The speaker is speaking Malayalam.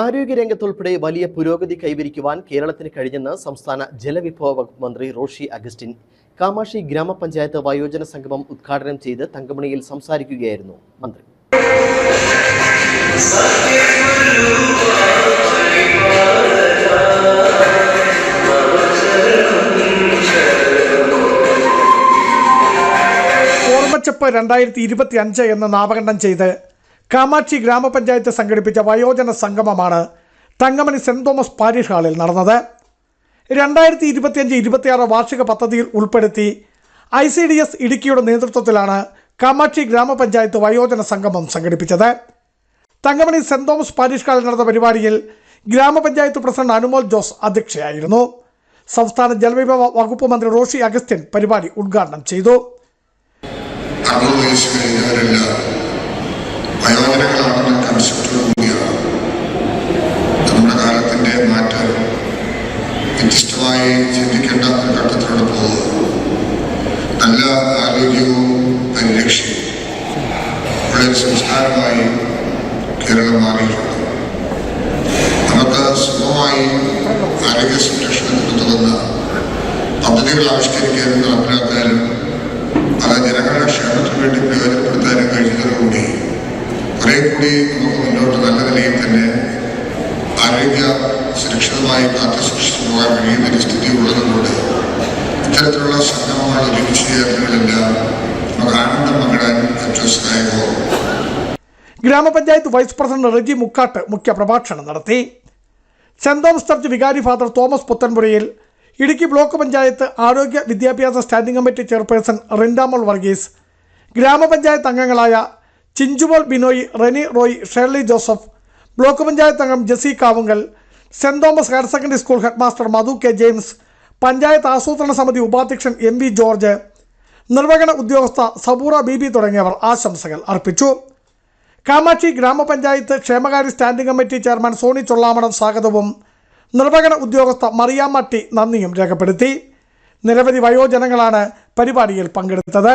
ആരോഗ്യരംഗത്തുൾപ്പെടെ വലിയ പുരോഗതി കൈവരിക്കുവാൻ കേരളത്തിന് കഴിഞ്ഞെന്ന് സംസ്ഥാന ജലവിഭവ വകുപ്പ് മന്ത്രി റോഷി അഗസ്റ്റിൻ. കാമാക്ഷി ഗ്രാമപഞ്ചായത്ത് വയോജന സംഗമം ഉദ്ഘാടനം ചെയ്ത് തങ്കമണിയിൽ സംസാരിക്കുകയായിരുന്നു മന്ത്രി. ഓർമ്മച്ചപ്പ് രണ്ടായിരത്തി ഇരുപത്തി അഞ്ച് എന്ന് നാമകരണം ചെയ്ത് കാമാക്ഷി ഗ്രാമപഞ്ചായത്ത് സംഘടിപ്പിച്ച വയോജന സംഗമമാണ് തങ്കമണി സെന്റ് തോമസ് പാരിഷ് ഹാളിൽ നടന്നത്. രണ്ടായിരത്തി ഇരുപത്തിയഞ്ച് ഇരുപത്തിയാറ് വാർഷിക പദ്ധതിയിൽ ഉൾപ്പെടുത്തി ഐ സി ഡി എസ് ഇടുക്കിയുടെ നേതൃത്വത്തിലാണ് കാമാക്ഷി ഗ്രാമപഞ്ചായത്ത് വയോജന സംഗമം സംഘടിപ്പിച്ചത്. തങ്കമണി സെന്റ് തോമസ് പാരിഷ് ഹാളിൽ നടന്ന പരിപാടിയിൽ ഗ്രാമപഞ്ചായത്ത് പ്രസിഡന്റ് അനുമോൾ ജോസ് അധ്യക്ഷയായിരുന്നു. സംസ്ഥാന ജലവിഭവ വകുപ്പ് മന്ത്രി റോഷി അഗസ്റ്റിൻ പരിപാടി ഉദ്ഘാടനം ചെയ്തു. അറുപത് വയസ്സ് കൂടിയാണ് നമ്മുടെ കാലത്തിന്റെ മാറ്റം വ്യത്യസ്തമായി ചിന്തിക്കേണ്ട ഒരു ഘട്ടത്തിലൂടെ പോകുന്നത് നല്ല ആരോഗ്യവും പരിരക്ഷയും ഉള്ള സംസ്കാരമായി കേരളം മാറിയിട്ടുണ്ട്. നമുക്ക് സുഖമായി ആരോഗ്യ സംരക്ഷണത്തിന് ഉതകുന്ന പദ്ധതികൾ ആവിഷ്കരിക്കാനും നടപ്പിലാക്കാനും അത് ജനങ്ങളുടെ ക്ഷേമത്തിന് വേണ്ടി പ്രയോജനപ്പെടുത്താനും കഴിഞ്ഞതോടുകൂടി കൂടി നമുക്ക് മുന്നോട്ട് നല്ല നിലയിൽ തന്നെ ആരോഗ്യ സുരക്ഷിതമായി കാത്തു സൂക്ഷിച്ചു പോകാൻ കഴിയുന്ന ഒരു സ്ഥിതി ഉള്ളതുകൊണ്ട് ഇത്തരത്തിലുള്ള സംഗമങ്ങൾ ഒരുമിച്ച് നമുക്ക് ആനന്ദം പങ്കിടാൻ ഏറ്റവും ഗ്രാമപഞ്ചായത്ത് വൈസ് പ്രസിഡന്റ് റെജി മുക്കാട്ട് മുഖ്യ പ്രഭാഷണം നടത്തി. സെന്റ് തോമസ് ചർച്ച് വികാരി father Thomas Puthenpurayil Idukki block panchayat ആരോഗ്യ വിദ്യാഭ്യാസ standing committee chairperson Rindamol Varghese ഗ്രാമപഞ്ചായത്ത് അംഗങ്ങളായ ചിഞ്ചുമോൾ ബിനോയ് റെനി റോയ് ഷേർലി ജോസഫ് ബ്ലോക്ക് പഞ്ചായത്ത് അംഗം Jessy Kavungal saint Thomas higher secondary school headmaster Madhu K James panchayat ആസൂത്രണ സമിതി ഉപാധ്യക്ഷൻ എം വി ജോർജ് നിർവഹണ ഉദ്യോഗസ്ഥ സബൂറ ബീബി തുടങ്ങിയവർ ആശംസകൾ അർപ്പിച്ചു. കാമാക്ഷി ഗ്രാമപഞ്ചായത്ത് ക്ഷേമകാര്യ standing committee chairman Soni Chollamanam സ്വാഗതവും നിർവഹണ ഉദ്യോഗസ്ഥ മറിയാമ്മ ടി നന്ദിയും രേഖപ്പെടുത്തി. നിരവധി വയോജനങ്ങളാണ് പരിപാടിയിൽ പങ്കെടുത്തത്.